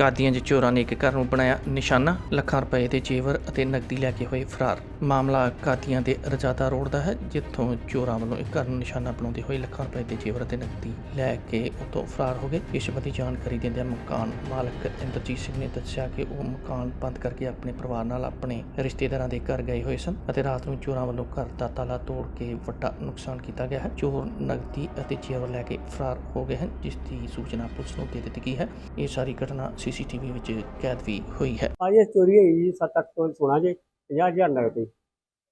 ਕਾਦੀਆਂ 'ਚ ਚੋਰਾਂ ਨੇ ਇੱਕ ਘਰ ਨੂੰ ਬਣਾਇਆ ਨਿਸ਼ਾਨਾ, ਲੱਖਾਂ ਰੁਪਏ ਦੇ ਜੇਵਰ ਅਤੇ ਨਕਦੀ ਲੈ ਕੇ ਹੋਏ ਫਰਾਰ। ਮਾਮਲਾ ਕਾਦੀਆਂ ਦੇ ਰਜਾਦਾ ਰੋਡ ਦਾ ਹੈ, ਜਿੱਥੋਂ ਚੋਰਾਂ ਵੱਲੋਂ ਇੱਕ ਘਰ ਨੂੰ ਨਿਸ਼ਾਨਾ ਬਣਾਉਂਦੇ ਹੋਏ ਲੱਖਾਂ ਰੁਪਏ ਦੇ ਜੇਵਰ ਅਤੇ ਨਕਦੀ ਲੈ ਕੇ ਉਤੋਂ ਫਰਾਰ ਹੋ ਗਏ। ਇਸ ਸੰਬੰਧੀ ਜਾਣਕਾਰੀ ਦਿੰਦਿਆਂ ਮਕਾਨ ਮਾਲਕ ਇੰਦਰਜੀਤ ਸਿੰਘ ਨੇ ਦੱਸਿਆ ਕਿ ਉਹ ਮਕਾਨ ਬੰਦ ਕਰਕੇ ਆਪਣੇ ਪਰਿਵਾਰ ਨਾਲ ਆਪਣੇ ਰਿਸ਼ਤੇਦਾਰਾਂ ਦੇ ਘਰ ਗਏ ਹੋਏ ਸਨ ਅਤੇ ਰਾਤ ਨੂੰ ਚੋਰਾਂ ਵੱਲੋਂ ਘਰ ਦਾ ਤਾਲਾ ਤੋੜ ਕੇ ਵੱਡਾ ਨੁਕਸਾਨ ਕੀਤਾ ਗਿਆ ਹੈ। ਚੋਰ ਨਕਦੀ ਅਤੇ ਜੇਵਰ ਲੈ ਕੇ ਫਰਾਰ ਹੋ ਗਏ ਹਨ, ਜਿਸ ਦੀ ਸੂਚਨਾ ਪੁਲਿਸ ਨੂੰ ਦੇ ਦਿੱਤੀ ਗਈ ਹੈ। ਇਹ ਸਾਰੀ ਘਟਨਾ ਸੀਸੀਟੀਵੀ ਵਿੱਚ ਕੈਦ ਵੀ ਹੋਈ ਹੈ। ਅੱਜ ਚੋਰੀ ਹੋਈ 7-8 ਤੋਂ ਸੋਨਾ ਜੇ 50000 ਨਗਦ ਸੀ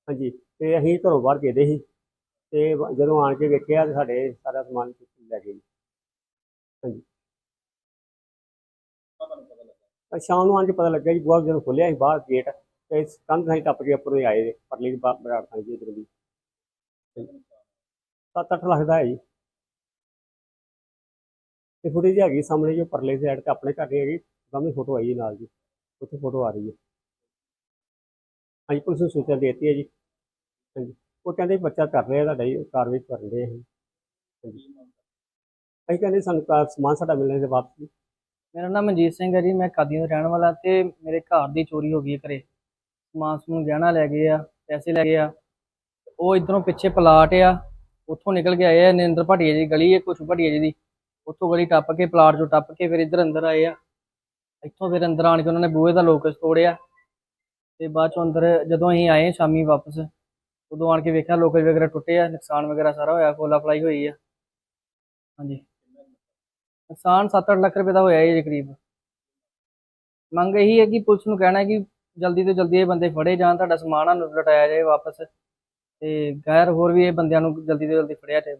ਹਾਂਜੀ, ਤੇ ਅਸੀਂ ਘਰੋਂ ਬਾਹਰ ਗਏ ਦੇ ਸੀ। ਤੇ ਜਦੋਂ ਆਣ ਕੇ ਵੇਖਿਆ ਤੇ ਸਾਡੇ ਸਾਰਾ ਸਮਾਨ ਲੈ ਗਏ ਜੀ। ਹਾਂਜੀ। ਤਾਂ ਸ਼ਾਮ ਨੂੰ ਆਣ ਕੇ ਪਤਾ ਲੱਗਿਆ ਜੀ ਬੁਆ ਜਦੋਂ ਖੋਲਿਆ ਸੀ ਬਾਹਰ ਗੇਟ ਤੇ ਕੰਧ ਸਾਈ ਟੱਪ ਕੇ ਉੱਪਰ ਆਏ ਦੇ, ਪਰਲੀ ਦੀ ਬਾ- ਬਰਾੜ ਥਾਂ ਜੀ ਇਧਰ ਦੀ। 7-8 ਲੱਖ ਦਾ ਹੈ ਜੀ। ਤੇ ਫੁਟੇਜ ਹੈਗੀ ਸਾਹਮਣੇ ਜੋ ਪਰਲੇ ਸਾਈਡ ਤੇ ਆਪਣੇ ਘਰ ਦੀ ਹੈਗੀ, ਸਾਹਮਣੇ ਫੋਟੋ ਆਈ ਜੀ ਨਾਲ ਜੀ। ਉੱਥੇ ਫੋਟੋ ਆ ਰਹੀ ਹੈ। ਹਾਂਜੀ, ਪੁਲਿਸ ਨੂੰ ਸੂਚਨਾ ਦੇ ਦਿੱਤੀ ਹੈ ਜੀ। ਹਾਂਜੀ, ਉਹ ਕਹਿੰਦੇ ਬੱਚਾ ਕਰ ਰਿਹਾ, ਤੁਹਾਡਾ ਜੀ ਕਾਰਵਾਈ ਕਰਨ ਦੇ ਅਸੀਂ। ਹਾਂਜੀ। ਅਸੀਂ ਕਹਿੰਦੇ ਸਾਨੂੰ ਕਾ- ਸਮਾਨ ਸਾਡਾ ਮਿਲਣੇ ਦੇ ਵਾਪਸ ਜੀ ਮੇਰਾ ਨਾਮ ਮਨਜੀਤ ਸਿੰਘ ਹੈ ਜੀ, ਮੈਂ ਕਾਦੀਆਂ ਦਾ ਰਹਿਣ ਵਾਲਾ ਤੇ ਮੇਰੇ ਘਰ ਦੀ ਚੋਰੀ ਹੋ ਗਈ ਹੈ ਘਰੇ। ਸਮਾਨ ਸਮੂਨ ਗਹਿਣਾ ਲੈ ਗਏ ਆ, ਪੈਸੇ ਲੈ ਗਏ ਆ। ਉਹ ਇਧਰੋਂ ਪਿੱਛੇ ਪਲਾਟ ਆ, ਉੱਥੋਂ ਨਿਕਲ ਕੇ ਆਏ ਆ ਨਰਿੰਦਰ ਭਾਟੀਆ ਜੀ ਗਲੀ ਹੈ, ਕੁਛ ਭਾਟੀਆ ਜੀ ਦੀ। ਉੱਥੋਂ ਗਲੀ ਟੱਪ ਕੇ, ਪਲਾਟ ਚੋਂ ਟੱਪ ਕੇ ਫਿਰ ਇੱਧਰ ਅੰਦਰ ਆਏ ਆ। ਇੱਥੋਂ ਫਿਰ ਅੰਦਰ ਆਣ ਕੇ ਉਹਨਾਂ ਨੇ ਬੂਹੇ ਦਾ ਲੋਕਸ ਤੋੜਿਆ। ਤੇ ਬਾਅਦ ਚੋਂ ਅੰਦਰ ਜਦੋਂ ਅਸੀਂ ਆਏ ਸ਼ਾਮੀ ਵਾਪਸ, ਉਦੋਂ ਆਣ ਕੇ ਵੇਖਿਆ ਲੋਕਸ ਵਗੈਰਾ ਟੁੱਟੇ ਆ, ਨੁਕਸਾਨ ਵਗੈਰਾ ਸਾਰਾ ਹੋਇਆ ਖੋਲਾ ਫਲਾਈ ਹੋਈ ਆ। ਹਾਂਜੀ। ਨੁਕਸਾਨ 7-8 ਲੱਖ ਰੁਪਏ ਦਾ ਹੋਇਆ ਜੀ ਕਰੀਬ। ਮੰਗ ਇਹੀ ਹੈ ਕਿ ਪੁਲਿਸ ਨੂੰ ਕਹਿਣਾ ਹੈ ਕਿ ਜਲਦੀ ਤੋਂ ਜਲਦੀ ਇਹ ਬੰਦੇ ਫੜੇ ਜਾਣ, ਤੁਹਾਡਾ ਸਮਾਨ ਸਾਨੂੰ ਲੁਟਾਇਆ ਜਾਏ ਵਾਪਸ। ਤੇ ਗੈਰ ਹੋਰ ਵੀ ਇਹ ਬੰਦਿਆਂ ਨੂੰ ਜਲਦੀ ਤੋਂ ਜਲਦੀ ਫੜਿਆ ਜਾਏ